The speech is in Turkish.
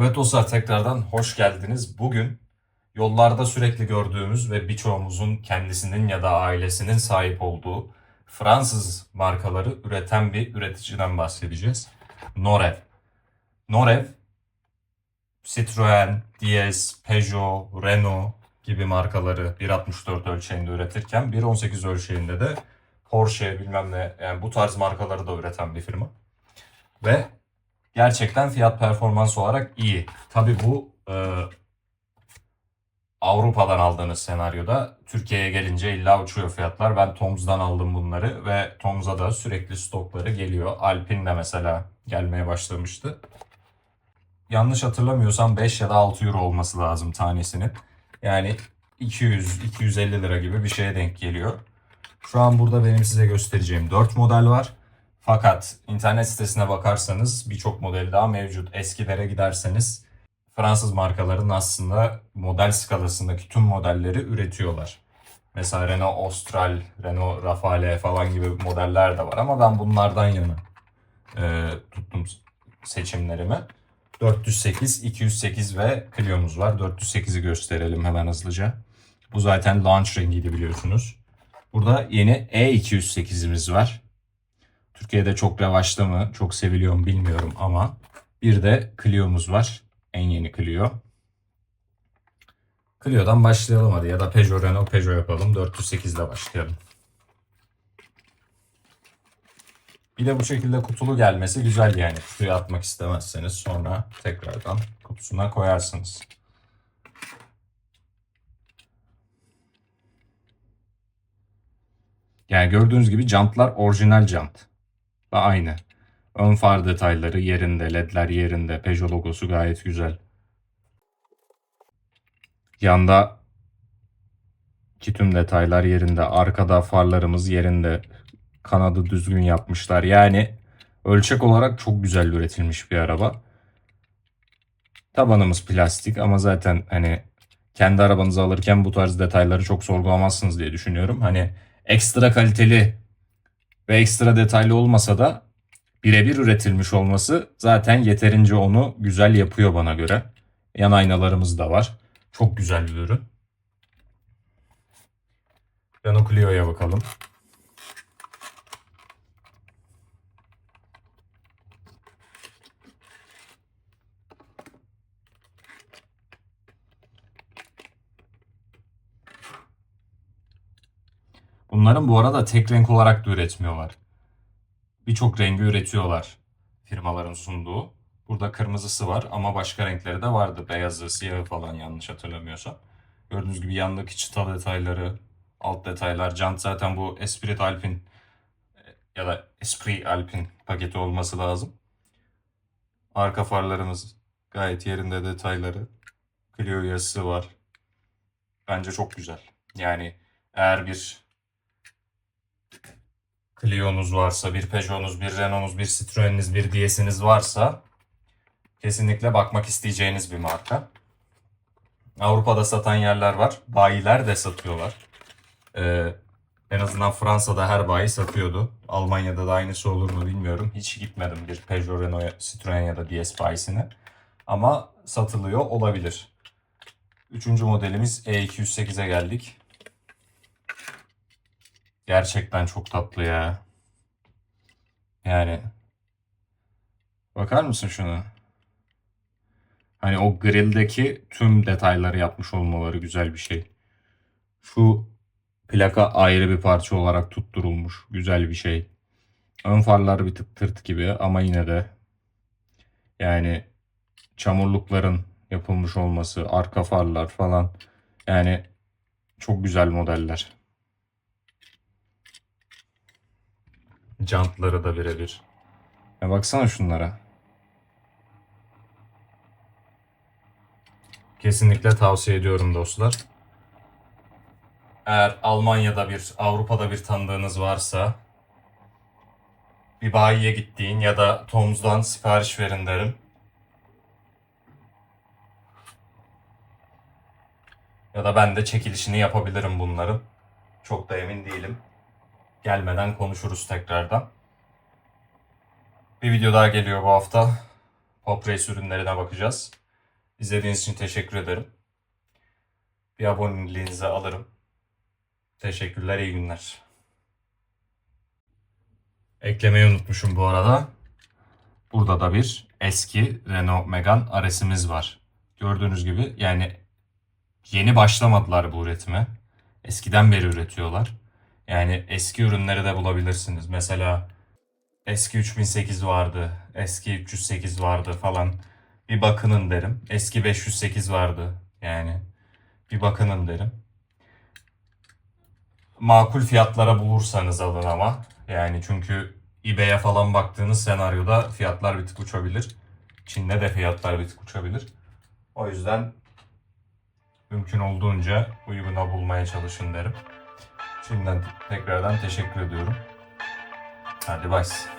Evet dostlar tekrardan hoş geldiniz. Bugün yollarda sürekli gördüğümüz ve birçoğumuzun kendisinin ya da ailesinin sahip olduğu Fransız markaları üreten bir üreticiden bahsedeceğiz. Norev. Norev, Citroen, DS, Peugeot, Renault gibi markaları 1.64 ölçeğinde üretirken 1.18 ölçeğinde de Porsche bilmem ne yani bu tarz markaları da üreten bir firma. Ve gerçekten fiyat performans olarak iyi. Tabi bu e, Avrupa'dan aldığınız senaryoda Türkiye'ye gelince illa uçuyor fiyatlar. Ben Toms'dan aldım bunları ve Toms'a da sürekli stokları geliyor. Alpine de mesela gelmeye başlamıştı. Yanlış hatırlamıyorsam 5 ya da 6 euro olması lazım tanesinin. Yani 200-250 lira gibi bir şeye denk geliyor. Şu an burada benim size göstereceğim 4 model var. Fakat internet sitesine bakarsanız birçok model daha mevcut. Eskilere giderseniz Fransız markaların aslında model skalasındaki tüm modelleri üretiyorlar. Mesela Renault Austral, Renault Rafale falan gibi modeller de var ama ben bunlardan yana e, tuttum seçimlerimi. 408, 208 ve Clio'muz var. 408'i gösterelim hemen hızlıca. Bu zaten launch rengiydi biliyorsunuz. Burada yeni E208'imiz var. Türkiye'de çok revaçta mı, çok seviliyor mu bilmiyorum ama bir de Clio'muz var. En yeni Clio. Clio'dan başlayalım hadi ya da Peugeot Renault Peugeot yapalım. 408 ile başlayalım. Bir de bu şekilde kutulu gelmesi güzel yani. Kutuya atmak istemezseniz sonra tekrardan kutusuna koyarsınız. Yani gördüğünüz gibi jantlar orijinal jant. Ve aynı. Ön far detayları yerinde, ledler yerinde, Peugeot logosu gayet güzel. Yanda ki tüm detaylar yerinde. Arkada farlarımız yerinde. Kanadı düzgün yapmışlar. Yani ölçek olarak çok güzel üretilmiş bir araba. Tabanımız plastik ama zaten hani kendi arabanızı alırken bu tarz detayları çok sorgulamazsınız diye düşünüyorum. Hani ekstra kaliteli ve ekstra detaylı olmasa da birebir üretilmiş olması zaten yeterince onu güzel yapıyor bana göre. Yan aynalarımız da var. Çok güzel bir ürün. Renault Clio'ya bakalım. Bunların bu arada tek renk olarak da üretmiyorlar. Birçok rengi üretiyorlar firmaların sunduğu. Burada kırmızısı var ama başka renkleri de vardı. Beyazı, siyahı falan yanlış hatırlamıyorsam. Gördüğünüz gibi yandaki çıta detayları, alt detaylar. Jant zaten bu Esprit Alpine ya da Esprit Alpine paketi olması lazım. Arka farlarımız gayet yerinde detayları. Clio yazısı var. Bence çok güzel. Yani eğer bir Clio'nuz varsa, bir Peugeot'unuz, bir Renault'unuz, bir Citroen'iniz, bir DS'iniz varsa kesinlikle bakmak isteyeceğiniz bir marka. Avrupa'da satan yerler var. Bayiler de satıyorlar. Ee, en azından Fransa'da her bayi satıyordu. Almanya'da da aynısı olur mu bilmiyorum. Hiç gitmedim bir Peugeot, Renault, Citroen ya da DS bayisine. Ama satılıyor olabilir. Üçüncü modelimiz E208'e geldik. Gerçekten çok tatlı ya. Yani bakar mısın şuna? Hani o grill'deki tüm detayları yapmış olmaları güzel bir şey. Şu plaka ayrı bir parça olarak tutturulmuş. Güzel bir şey. Ön farlar bir tık tırt gibi ama yine de yani çamurlukların yapılmış olması, arka farlar falan yani çok güzel modeller. Jantları da birebir. Ya baksana şunlara. Kesinlikle tavsiye ediyorum dostlar. Eğer Almanya'da bir, Avrupa'da bir tanıdığınız varsa bir bayiye gittiğin ya da Toms'dan sipariş verin derim. Ya da ben de çekilişini yapabilirim bunların. Çok da emin değilim. Gelmeden konuşuruz tekrardan. Bir video daha geliyor bu hafta. Pop Race ürünlerine bakacağız. İzlediğiniz için teşekkür ederim. Bir aboneliğinizi alırım. Teşekkürler, iyi günler. Eklemeyi unutmuşum bu arada. Burada da bir eski Renault Megane RS'imiz var. Gördüğünüz gibi yani yeni başlamadılar bu üretime. Eskiden beri üretiyorlar. Yani eski ürünleri de bulabilirsiniz. Mesela eski 3008 vardı, eski 308 vardı falan. Bir bakının derim. Eski 508 vardı yani. Bir bakının derim. Makul fiyatlara bulursanız alın ama. Yani çünkü eBay'e falan baktığınız senaryoda fiyatlar bir tık uçabilir. Çin'de de fiyatlar bir tık uçabilir. O yüzden mümkün olduğunca uyguna bulmaya çalışın derim. Şimdiden tekrardan teşekkür ediyorum. Hadi bye.